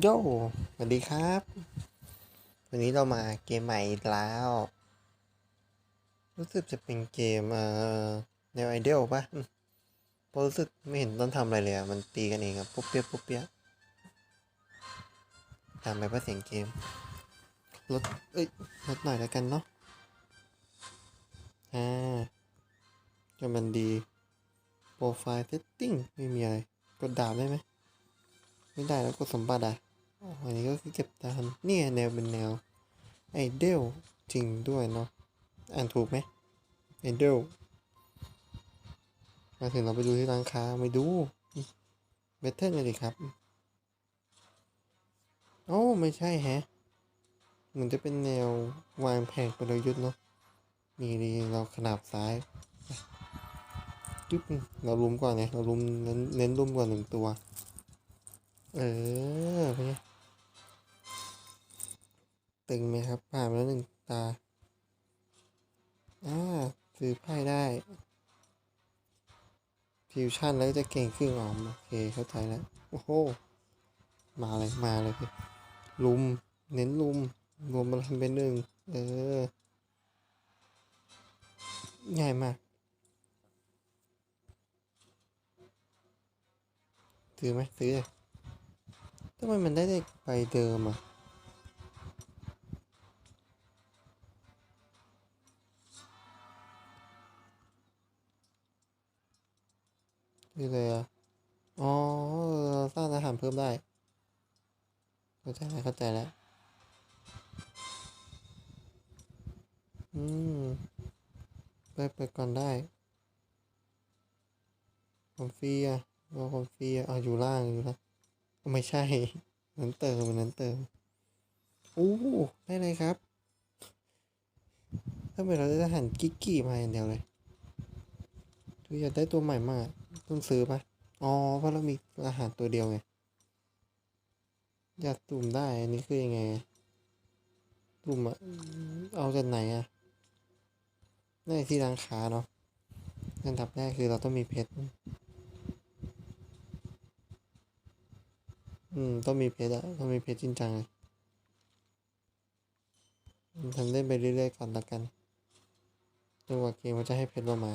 โยสวัสดีครับ วันนี้เรามาเกมใหม่อีกแล้ว รู้สึกจะเป็นเกมเอ่อแนวไอเดียลปะเพราะรู้สึกไม่เห็นต้องทำอะไรเลยอะมันตีกันเองอะปุ๊บเปียกปุ๊บเปียกตามไปเพราะเสียงเกม ลด เอ้ย ลดหน่อยแล้วกันเนาะ อ่าจนมันดี โปรไฟล์เซตติ้งไม่มีอะไร กดดาบได้ไหมไม่ได้แล้วกดสมบัติอะ อันนี้ก็คือเก็บตามเนี่ยแนวเป็นแนวไอเดลจริงด้วยเนาะอ่านถูกไหมไอเดลมาถึงเราไปดูที่ร้านค้าไม่ดูเบทเทิลกันดิครับโอ้ไม่ใช่แฮะเหมือนจะเป็นแนววางแผนกลยุทธ์เนาะมีดีเราขนาบซ้ายจุ๊บเราลุมก่อนไงเราลุมเน้นเน้นลุมก่อนหนึ่งตัว เออเป็นไง ตึงไหมครับ ผ่านมาแล้วหนึ่งตา อ่าซื้อไพ่ได้ ฟิวชั่นแล้วจะเก่งขึ้นอ๋อโอเคเข้าใจแล้ว โอ้โห มาเลย มาเลยพี่ลุม เน้นลุม รวมพลังเป็นหนึ่ง เออ ง่ายมากซื้อไหมซื้อเลยทำไมมันได้เลขใบเดิมอะ นี่เลยอะอ๋อสร้างอาหารเพิ่มได้เข้าใจแล้วเข้าใจแล้วอืมไปไปก่อนได้คอมฟีอะรอคอมฟีอะอะอยู่ล่างอยู่แล้วไม่ใช่นั้นเติมนั้นเติมอู้ได้เลยครับถ้าเป็นเราจะหันกิกกี้มาอย่างเดียวเลยคืออยากได้ตัวใหม่มาก ต้องซื้อปะอ๋อ เพราะเรามีอาหารตัวเดียวไง อยากตุ่มได้อันนี้คือยังไง ตุ่มอะเอาจากไหนอะได้ที่ร้านค้าเนาะอันดับแรกคือเราต้องมีเพชร อืม ต้องมีเพชรอะต้องมีเพชรจริงจังเลยอืมทำเล่นไปเรื่อยๆก่อนละกันจนกว่าเกมมันจะให้เพชรเรามา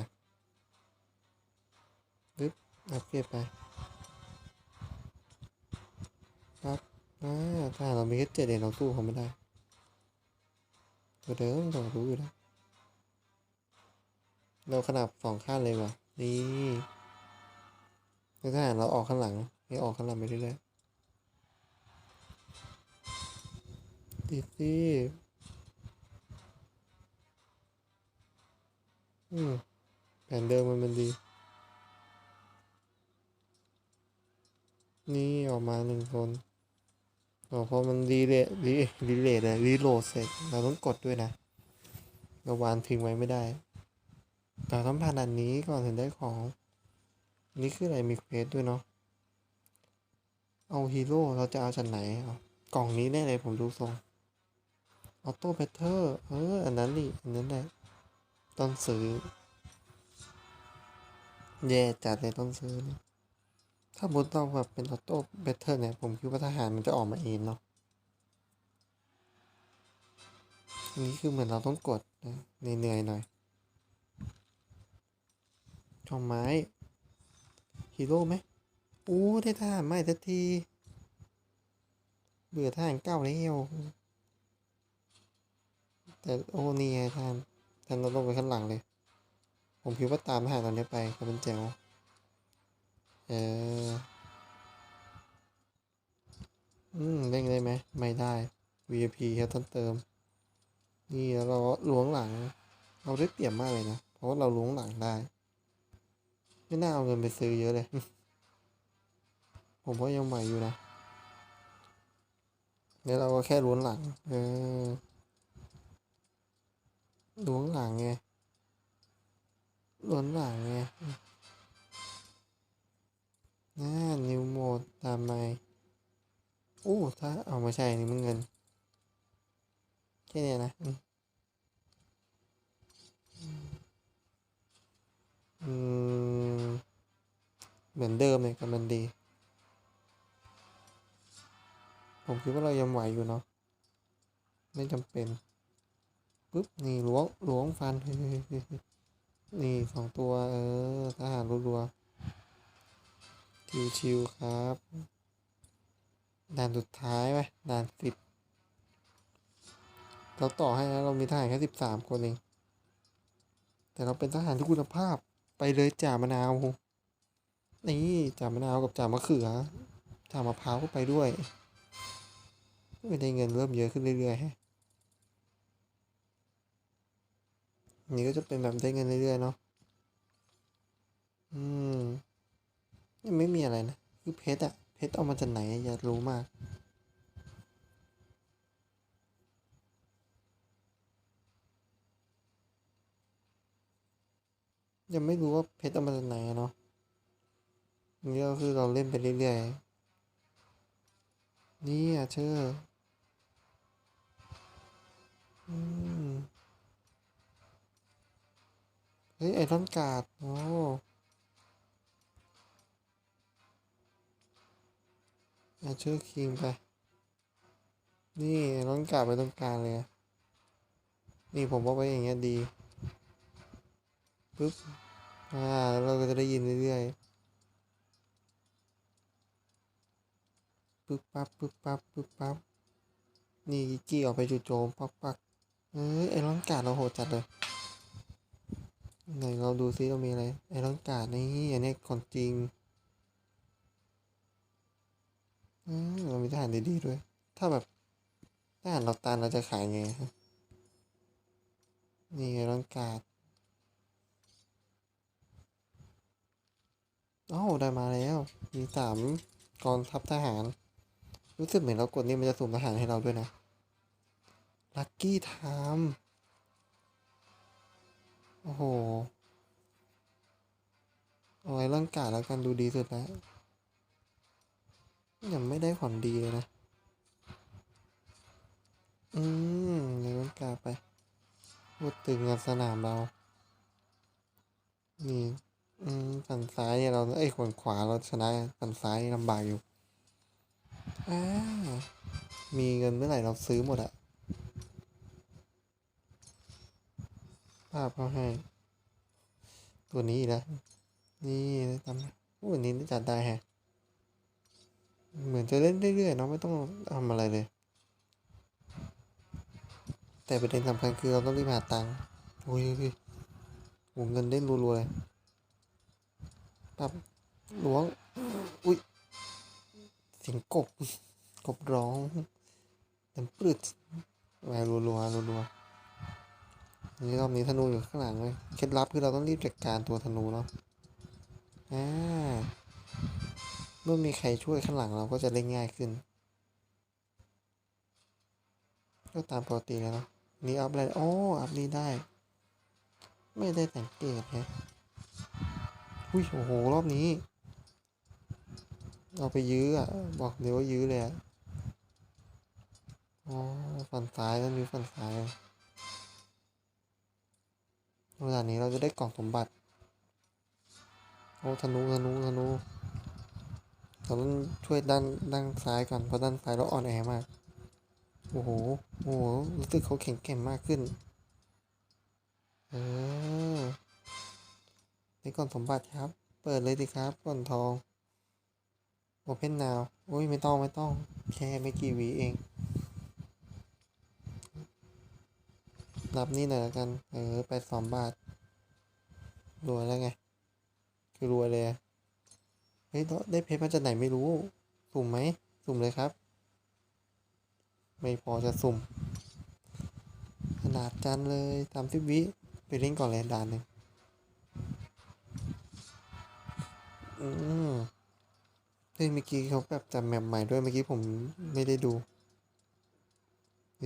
ปึ๊บอัพเกรดไป ครับอ่าถ้าเรามีแค่เจ็ดเองเราสู้เขาไม่ได้ตัวเดิมเรารู้อยู่แล้ว เราขนาบสองข้างเลยว่ะ นี่ถ้าหากเราออกข้างหลังให้ออกข้างหลังไปเรื่อยๆดีสิอืมแผนเดิมมันมันดี นี่ออกมาหนึ่งคนอ๋อพอมันรีเลทรีรีเลทอะรีโหลดเสร็จ เราต้องกดด้วยนะเราวางทิ้งไว้ไม่ได้เราต้องผ่านอันนี้ก่อนถึงได้ของ นี่คืออะไรมีเควสด้วยเนาะเอาฮีโร่เราจะเอาจากไหนเอากล่องนี้แน่เลยผมดูทรงออโต้แพทเทอร์เอออันนั้นดิอันนั้นแหละต้องซื้อแย่จัดเลยต้องซื้อเลย ถ้าบนต้องแบบเป็นออโต้แพทเทอร์เนี่ย ผมคิดว่าทหารมันจะออกมาเองเนาะอันนี้คือเหมือนเราต้องกดนะเหนื่อยหน่อยช่องไม้ฮีโร่ไหมอู้ได้ทหารใหม่สักที เบื่อทหารเก่าแล้วแต่โอ้นี่ไงท่านท่านเราลงไปข้างหลังเลย ผมคิดว่าตามทหารตอนนี้ไปก็เป็นแจ๋ว เออ อืม เล่นได้ไหม ไม่ได้ VIP ครับต้องเติม นี่แล้วเราล้วงหลัง เราได้เปรียบมากเลยนะ เพราะว่าเราล้วงหลังได้ ไม่น่าเอาเงินไปซื้อเยอะเลย ผมว่ายังใหม่อยู่นะแล้วเราก็แค่ล้วงหลัง เออล้วงหลังไงล้วงหลังไง น่านิวโหมดตามมาอู้ถ้าเอาม่ใช่นี่มันเงิน แค่เนี้ยนะอืมเหมือนเดิมเลยกำลังดี ผมคิดว่าเรายังไหวอยู่เนาะไม่จำเป็นปุ๊บนี่หลวงหลวงฟัน นี่สองตัว เออทหารรัวๆ ชิวๆครับ ด่านสุดท้ายไหมด่านสิบเราต่อให้นะเรามีทหารแค่สิบสามคนเอง แต่เราเป็นทหารที่คุณภาพไปเลยจ่ามะนาว นี่จ่ามะนาวกับจ่ามะเขือจ่ามะพร้าวก็ไปด้วยไม่ได้เงินเริ่มเยอะขึ้นเรื่อยๆฮะนี่ก็จะเป็นแบบได้เงินเรื่อยๆเนาะอืม ยังไม่มีอะไรนะ คือเพชรอะเพชรเอามาจากไหนอยากรู้มาก ยังไม่รู้ว่าเพชรเอามาจากไหนเนาะนี่ก็คือเราเล่นไปเรื่อยๆ นี่อะเชอร์อืมเฮ้ยไอรอนการ์ดโอ้ อาชอร์คิงไป นี่ไอรอนการ์ดไปตรงกลางเลยนี่ผมว่าไว้อย่างเงี้ยดีปึ๊บอ่าแล้วเราก็จะได้ยินเรื่อยๆปึ๊บปั๊บปึ๊บปั๊บปึ๊บปั๊บนี่กี้ออกไปจู่โจมปักปักเอ้ยไอรอนกาดเราโหดจัดเลยไหนเราดูซิเรามีอะไรไอรอนกาดนี่อันนี้ของจริง อืมเรามีทหารดีๆด้วย ถ้าแบบทหารเราตันเราจะขายไงฮะนี่ไอรอนกาดโอ้ได้มาแล้ว มีสามกองทัพทหาร รู้สึกเหมือนเรากดนี่มันจะสุ่มทหารให้เราด้วยนะ ลัคกี้ไทม์โอ้โห เอาไว้ร่างกายแล้วกันดูดีสุดแล้ว ยังไม่ได้ของดีเลยนะ อืมในร่างกาไปพูดตึงงานสนามเรา นี่ อืมฝั่งซ้ายเนี่ยเรา เอ้ยฝั่งขวาเราชนะฝั่งซ้ายลำบากอยู่อ่ามีเงินเมื่อไหร่เราซื้อหมดอะภาพเขาให้ ตัวนี้นะ นี่จำโอ้อันนี้จัดได้แฮะ เหมือนจะเล่นเรื่อยๆเนาะไม่ต้องทำอะไรเลย แต่ประเด็นสำคัญคือเราต้องรีบหาตังค์โอ้ยโอ้ยโอ้เงินเด้นรัวๆเลยปั๊บล้วง อุ้ยเสียงกบ กบร้องน้ำปลืดแหวรัวๆรัวๆนี่รอบนี้ธนูอยู่ข้างหลังเลยเคล็ดลับคือเราต้องรีบจัดการตัวธนูเนาะอ่า มื่อมีใครช่วยข้างหลังเราก็จะเล่นง่ายขึ้น ก็ตามปกติเลยเนาะนี่อัพอะไรอ๋ออัพนี้ได้ ไม่ได้สังเกตฮะอุ้ยโอ้โห รอบนี้เราไปยื้ออะ บอกเดี๋ยวว่ายื้อเลยอะอ๋อฝั่งซ้ายแล้วมีฝั่งซ้ายเวลานี้เราจะได้กล่องสมบัติ โอ้ธนูธนูธนู เราต้องช่วยด้านด้านซ้ายก่อนเพราะด้านซ้ายเราอ่อนแอมาก โอ้โห โอ้โห รู้สึกเขาแข็งแกร่งมากขึ้น เออนี่ก่อนสมบัติครับ เปิดเลยดิครับก่อนทอง โอเพนนาวโอ้ยไม่ต้องไม่ต้อง แค่ไม่กี่หวีเอง รับนี่หน่อยละกัน เออไปสองบาทรวยแล้วไง คือรวยเลยอะ เฮ้ยได้เพชรมาจากไหนไม่รู้ สุ่มไหม สุ่มเลยครับ ไม่พอจะสุ่ม ขนาดจันเลยสามสิบวิไปเล่นก่อนเลยด่านหนึ่งอืมเฮ้ยเมื่อกี้เขาแบบจำแมปใหม่ด้วยเมื่อกี้ผมไม่ได้ดู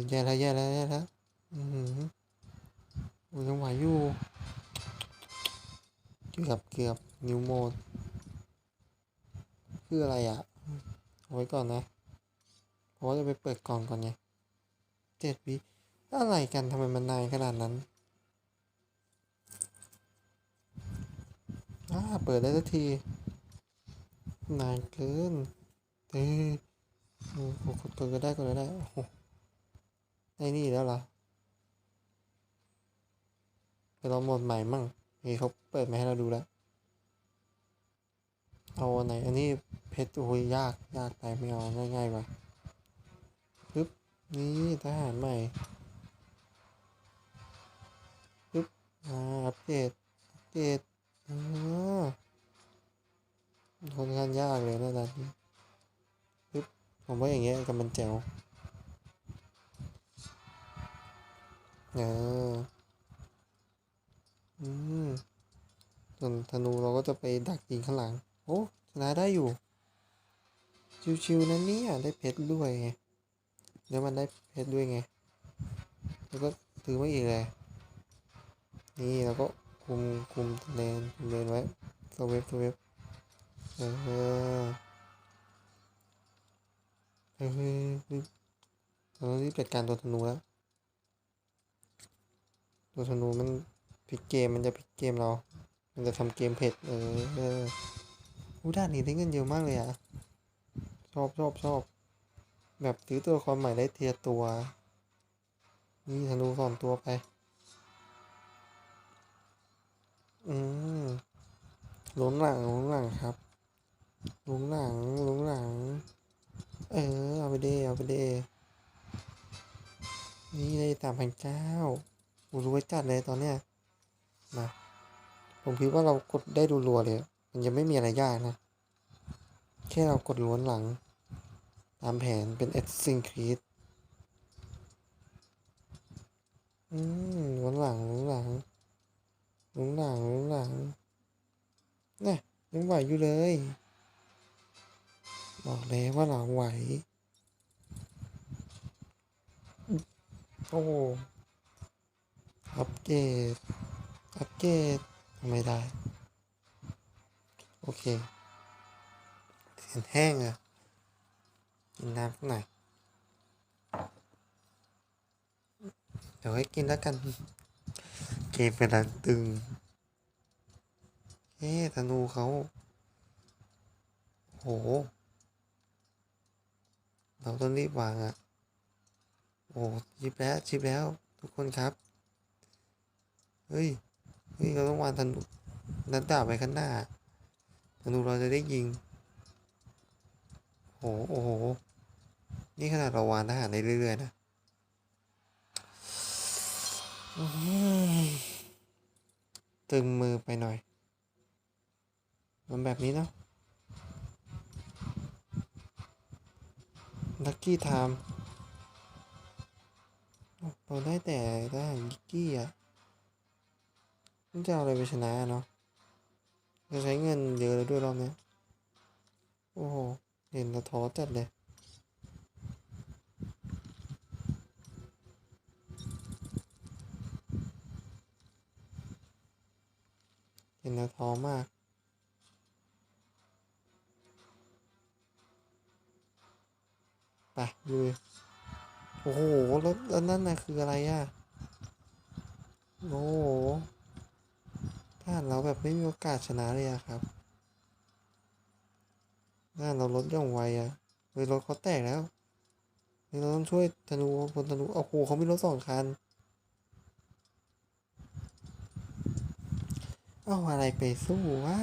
แย่แล้วแย่แล้วแย่แล้วอือหือยังไหวอยู่ เกือบเกือบนิวโมด คืออะไรอะเอาไว้ก่อนนะเพราะว่าจะไปเปิดกล่องก่อนไงเจ็ดวิอะไรกันทำไมมันนานขนาดนั้นอ่าเปิดได้สักที นานเกินเอ้ยโอ้โหกดกดก็ได้กดก็ได้โอ้โหไอ้นี่แล้วเหรอไปลองหมดใหม่มั่งนี่เขาเปิดมาให้เราดูแล้ว เอาอันไหนอันนี้เพชรโอ้ยยากยากไปไม่เอาง่ายๆกว่าปึ๊บนี่ทหารใหม่ปึ๊บอ่าอัปเดตอัปเดตอ่าค่อนข้างยากเลยนะด่านนี้ปึ๊บผมว่าอย่างเงี้ยกับมันแจ๋วเอออืมส่วนธนูเราก็จะไปดักยิงข้างหลัง โอ้ชนะได้อยู่ ชิวๆนะเนี่ยได้เพชรด้วยไงแล้วมันได้เพชรด้วยไง แล้วก็ซื้อมาอีกเลยนี่เราก็คุมคุมเลนคุมเลนไว้สเวฟสเวฟเออเออเออเราต้องรีบจัดการตัวธนูแล้ว ตัวธนูมันพลิกเกมมันจะพลิกเกมเรา มันจะทำเกมเผ็ดเออ อู้ด้านนี้ได้เงินเยอะมากเลยอะชอบชอบชอบแบบซื้อตัวละครใหม่ได้เทียตัว นี่ธนูสองตัวไป อืมหลงหลังหลงหลังครับหลงหลังหลงหลัง เออ เอาไปเดเอาไปเดนี่ได้สามพันเก้าโอ้รวยจัดเลยตอนเนี้ยมาผมคิดว่าเรากดได้ดูรัวเลย มันยังไม่มีอะไรยากนะ แค่เรากดล้วนหลัง ตามแผนเป็น e x s i n c r e a s e อืมล้วนหลังล้วนหลังล้วนหลังล้วนหลังนี่ยยังไหวอยู่เลย บอกแล้วว่าหลังไหว โอ้โหอัปเกรดอัปเกรดไม่ได้ โอเคเสียนแห้งอะกินน้ำสักหน่อยเดี๋ยวให้กินแล้วกัน เกมเป็นรันตึงเอ๊ธนูเขาโห เราต้องรีบวางอะโอ้ชิปแล้วชิปแล้ว ทุกคนครับ เฮ้ย เฮ้ย เราต้องวางธนูนัดดาบไว้ข้างหน้า ธนูเราจะได้ยิง โห โอ้โห นี่ขนาดเราวางทหารได้เรื่อยๆนะตึงมือไปหน่อย มันแบบนี้เนาะลัคกี้ไทม์เราได้แต่ทหารยิกกี้อะมันจะเอาอะไรไปชนะเนาะ จะใช้เงินเยอะเลยด้วยรอบเนี้ยโอ้โห เห็นแล้วท้อจัดเลยเห็นแล้วท้อมาก ไปดูโอ้โห แล้วแล้วนั่นน่ะคืออะไรอะ โอ้โห ถ้าเราแบบไม่มีโอกาสชนะเลยอะครับถ้าเราลดย่องไวอะเฮ้ยรถเขาแตกแล้วเฮ้ยเราต้องช่วยธนูพลธนูโอ้โหเขามีรถสองคันเอาอะไรไปสู้วะ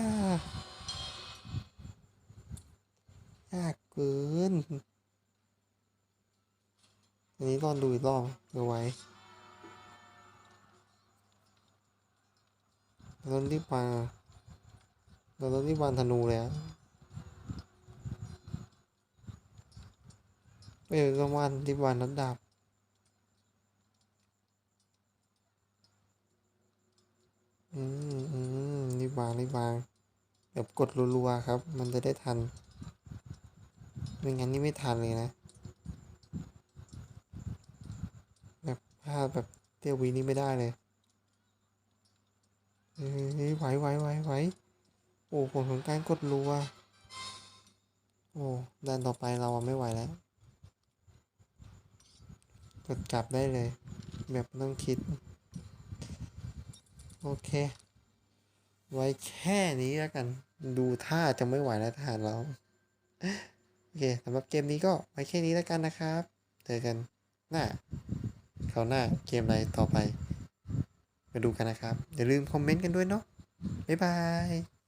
ยากเกินอันนี้ลองดูอีกรอบดูไว้ เราต้องรีบวางเราต้องรีบวางธนูเลยอะเออต้องวางรีบวางนัดดาบอืมอืมรีบวางรีบวางแบบกดรัวๆครับ มันจะได้ทันไม่งั้นนี่ไม่ทันเลยนะ แบบพลาดแบบเตี้ยววีนี่ไม่ได้เลย เฮ้ยไหวไหวไหวไหวโอ้ผลของการกดรัวโอ้ด้านต่อไปเราไม่ไหวแล้วกดกลับได้เลย แบบไม่ต้องคิด โอเค ไว้แค่นี้แล้วกัน ดูท่าจะไม่ไหวแล้วทหารเรา โอเคสำหรับเกมนี้ก็ไว้แค่นี้แล้วกันนะครับ เจอกันหน้าคราวหน้าเกมอะไรต่อไป มาดูกันนะครับ อย่าลืมคอมเมนต์กันด้วยเนาะบ๊ายบาย